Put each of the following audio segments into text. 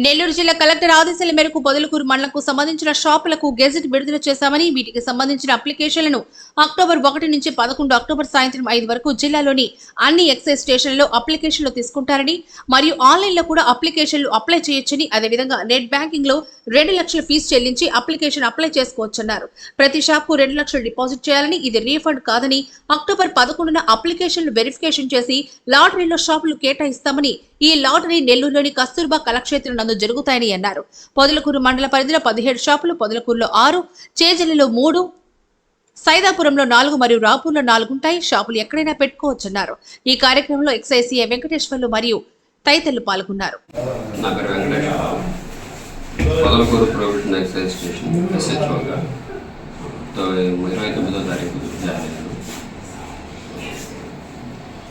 నెల్లూరు జిల్లా కలెక్టర్ ఆదేశాల మేరకు పొదలకూరు మండలకు సంబంధించిన షాపులకు గెజెట్ విడుదల చేశామని వీటికి సంబంధించిన అప్లికేషన్లను అక్టోబర్ ఒకటి నుంచి పదకొండు అక్టోబర్ సాయంత్రం ఐదు వరకు జిల్లాలోని అన్ని ఎక్సైజ్ స్టేషన్లలో అప్లికేషన్లు తీసుకుంటారని మరియు ఆన్లైన్లో కూడా అప్లికేషన్లు అప్లై చేయొచ్చని అదేవిధంగా నెట్ బ్యాంకింగ్లో రెండు లక్షల ఫీజు చెల్లించి అప్లికేషన్ అప్లై చేసుకోవచ్చన్నారు. ప్రతి షాప్కు రెండు లక్షలు డిపాజిట్ చేయాలని ఇది రీఫండ్ కాదని అక్టోబర్ పదకొండున అప్లికేషన్లు వెరిఫికేషన్ చేసి లాటరీలో షాపులు కేటాయిస్తామని ఈ లాటరీ నెల్లూరులోని కస్తూర్బా కళాక్షేత్రం నందు జరుగుతాయని అన్నారు. పొదలకూరు మండల పరిధిలో పదిహేడు షాపులు పొదలకూరులో ఆరు చేజల్లిలో మూడు సైదాపురంలో నాలుగు మరియు రాపూర్లో నాలుగు ఉంటాయి. షాపులు ఎక్కడైనా పెట్టుకోవచ్చన్నారు. ఈ కార్యక్రమంలో ఎక్సైజ్ వెంకటేశ్వర్లు మరియు తదితరులు పాల్గొన్నారు. నా పేరు ఎక్సైజ్ స్టేషన్ ఎస్హెచ్ఓగా తో ఇరవై తొమ్మిదో తారీఖు జాయిన్ అయ్యాను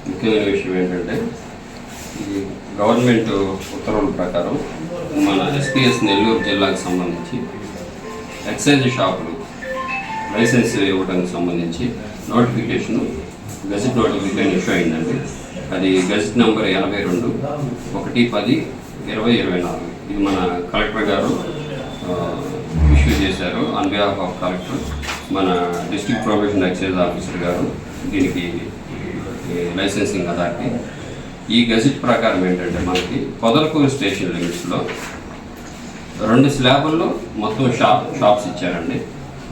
ముఖ్యమైన విషయం ఏంటంటే ఇది గవర్నమెంట్ ఉత్తర్వుల ప్రకారం మన ఎస్పీఎస్ నెల్లూరు జిల్లాకు సంబంధించి ఎక్సైజ్ షాపులు లైసెన్స్ ఇవ్వడానికి సంబంధించి నోటిఫికేషన్ గజెట్ నోటిఫికేషన్ ఇష్యూ అయిందండి. అది గజెట్ నెంబర్ ఎనభై రెండు ఒకటి పది ఇరవై ఇరవై నాలుగు. మన కలెక్టర్ గారు ఇష్యూ చేశారు ఆన్ బిహాఫ్ ఆఫ్ కలెక్టర్ మన డిస్ట్రిక్ట్ ప్రొబేషన్ ఎక్సైజ్ ఆఫీసర్ గారు దీనికి లైసెన్సింగ్ అథారిటీ ఈ గజిట్ ప్రకారం ఏంటంటే మనకి పొదలకూరు స్టేషన్ లిమిట్స్లో రెండు స్లాబుల్లో మొత్తం షాప్ షాప్స్ ఇచ్చారండి.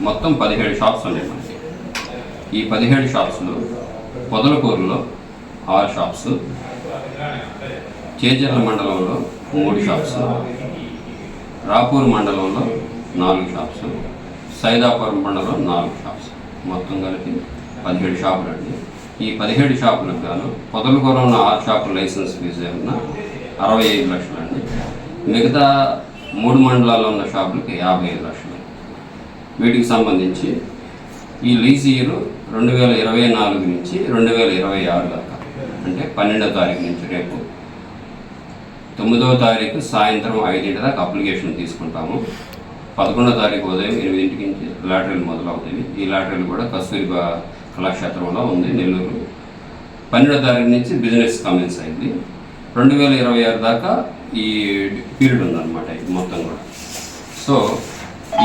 మొత్తం పదిహేడు షాప్స్ ఉన్నాయి మనకి. ఈ పదిహేడు షాప్స్లో పొదలకూరులో ఆరు షాప్స్ చేజర్ల మండలంలో మూడు షాప్స్. రాపూర్ మండలంలో నాలుగు షాప్స్. సైదాపురం మండలం నాలుగు షాప్స్. మొత్తం కలిపి పదిహేడు షాపులు అండి. ఈ పదిహేడు షాపులకు గాను పొదలకూర ఉన్న ఆరు షాపుల లైసెన్స్ ఫీజు ఏమన్నా అరవై ఐదు లక్షలు అండి. మిగతా మూడు మండలాల్లో ఉన్న షాపులకి యాభై ఐదు లక్షలు. వీటికి సంబంధించి ఈ లీజ్ ఇయర్ రెండు వేల ఇరవై నాలుగు నుంచి రెండు వేల ఇరవై ఆరు దాకా. అంటే పన్నెండో తారీఖు నుంచి రేపు తొమ్మిదవ తారీఖు సాయంత్రం ఐదింటి దాకా అప్లికేషన్ తీసుకుంటాము. పదకొండవ తారీఖు ఉదయం ఎనిమిదింటికి నుంచి లాటరీలు మొదలవుతాయి. ఈ లాటరీలు కూడా కస్తూరిబా కళాక్షేత్రంలో ఉంది నెల్లూరు. పన్నెండో తారీఖు నుంచి బిజినెస్ కమెన్స్ అయింది. రెండు వేల ఇరవై ఆరు దాకా ఈ పీరియడ్ ఉందన్నమాట ఇది మొత్తం కూడా. సో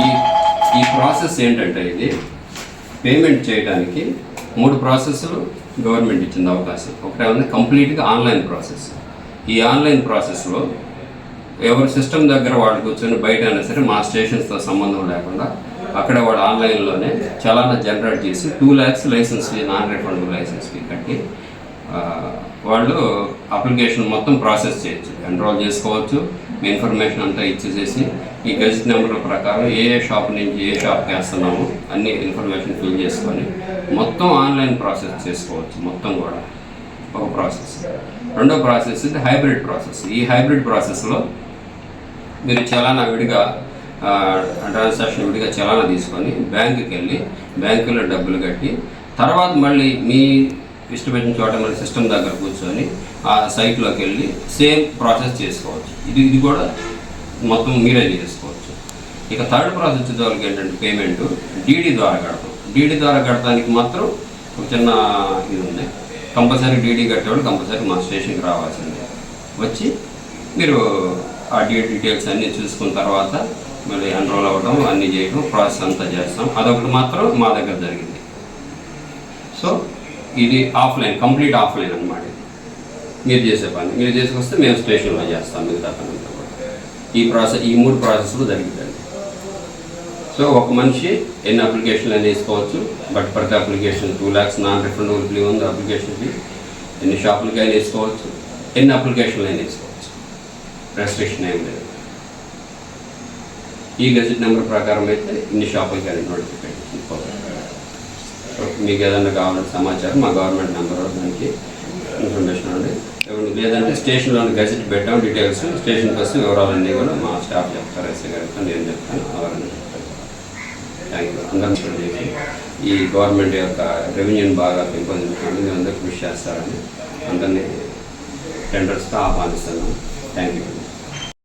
ఈ ఈ ప్రాసెస్ ఏంటంటే ఇది పేమెంట్ చేయడానికి మూడు ప్రాసెస్లు గవర్నమెంట్ ఇచ్చింది అవకాశం. ఒకటే ఉంది కంప్లీట్గా ఆన్లైన్ ప్రాసెస్. ఈ ఆన్లైన్ ప్రాసెస్లో ఎవరి సిస్టమ్ దగ్గర వాళ్ళకి కూర్చొని బయట అయినా సరే మా స్టేషన్స్తో సంబంధం లేకుండా అక్కడ వాడు ఆన్లైన్లోనే చలానా జనరేట్ చేసి two lakhs licence fee non refundable licence fee కట్టి వాళ్ళు అప్లికేషన్ మొత్తం ప్రాసెస్ చేయొచ్చు. ఎన్రోల్ చేసుకోవచ్చు మీ ఇన్ఫర్మేషన్ అంతా ఇచ్చేసేసి ఈ గెజిట్ నెంబర్ ప్రకారం ఏ ఏ షాప్ నుంచి ఏ షాప్కి వేస్తున్నాము అన్ని ఇన్ఫర్మేషన్ ఫిల్ చేసుకొని మొత్తం ఆన్లైన్ ప్రాసెస్ చేసుకోవచ్చు మొత్తం కూడా. ఒక ప్రాసెస్. రెండో ప్రాసెస్ ఇది హైబ్రిడ్ ప్రాసెస్. ఈ హైబ్రిడ్ ప్రాసెస్లో మీరు చలానా విడిగా ట్రాన్సాక్షన్ విడిగా చలానా తీసుకొని బ్యాంకుకి వెళ్ళి బ్యాంకులో డబ్బులు కట్టి తర్వాత మళ్ళీ మీ ఇష్టమైన చోట మళ్ళీ సిస్టమ్ దగ్గర కూర్చొని ఆ సైట్లోకి వెళ్ళి సేమ్ ప్రాసెస్ చేసుకోవచ్చు. ఇది ఇది కూడా మొత్తం మీరే చేసుకోవచ్చు. ఇక థర్డ్ ప్రాసెస్ వచ్చేవాళ్ళకి ఏంటంటే పేమెంట్. డీడీ ద్వారా కడతాం. డీడీ ద్వారా కడటానికి మాత్రం ఒక చిన్న ఇది ఉన్నాయి కంపల్సరీ డీడీ కట్టేవాళ్ళు కంపల్సరీ మా స్టేషన్కి రావాల్సిందే. వచ్చి మీరు ఆ డీ డీటెయిల్స్ అన్నీ చూసుకున్న తర్వాత మళ్ళీ ఎన్రోల్ అవ్వడం అన్నీ చేయడం ప్రాసెస్ అంతా చేస్తాం. అదొకటి మాత్రం మా దగ్గర జరిగింది. సో ఇది ఆఫ్లైన్ కంప్లీట్ ఆఫ్లైన్ అనమాట మీరు చేసే పని. మీరు చేసుకొస్తే మేము స్టేషన్లో చేస్తాం మిగతా పని ఈ ప్రాసెస్ ఈ మూడు ప్రాసెస్లు జరిగిందండి సో ఒక మనిషి ఎన్ని అప్లికేషన్లు అయినా వేసుకోవచ్చు బట్ ప్రతి application two lakhs non refundable fee ఉంది అప్లికేషన్ ఫీ ఎన్ని షాపులకి అయినా వేసుకోవచ్చు ఎన్ని అప్లికేషన్లు అయినా వేసుకోవచ్చు. రెస్ట్రిక్షన్ ఏం లేదు. ఈ గజెట్ నెంబర్ ప్రకారం అయితే ఇన్ని షాపులకి అయినా నోటిఫికేషన్ పోతుంది. మీకు ఏదైనా కావాలంటే సమాచారం మా గవర్నమెంట్ నెంబర్ దానికి ఇన్ఫర్మేషన్ ఉంది లేదంటే స్టేషన్లో గజెట్ పెట్టాం డీటెయిల్స్ స్టేషన్కి వస్తే వివరాలన్నీ కూడా మా స్టాఫ్ చెప్తారు ఎస్ఐ గారితో నేను చెప్తాను అవన్నీ అందరం చేసి ఈ గవర్నమెంట్ యొక్క రెవెన్యూని బాగా పెంపొందించుకోండి మేము అందరూ కృషి చేస్తారని అందరినీ టెండర్స్తో ఆహ్వానిస్తున్నాం. Thank you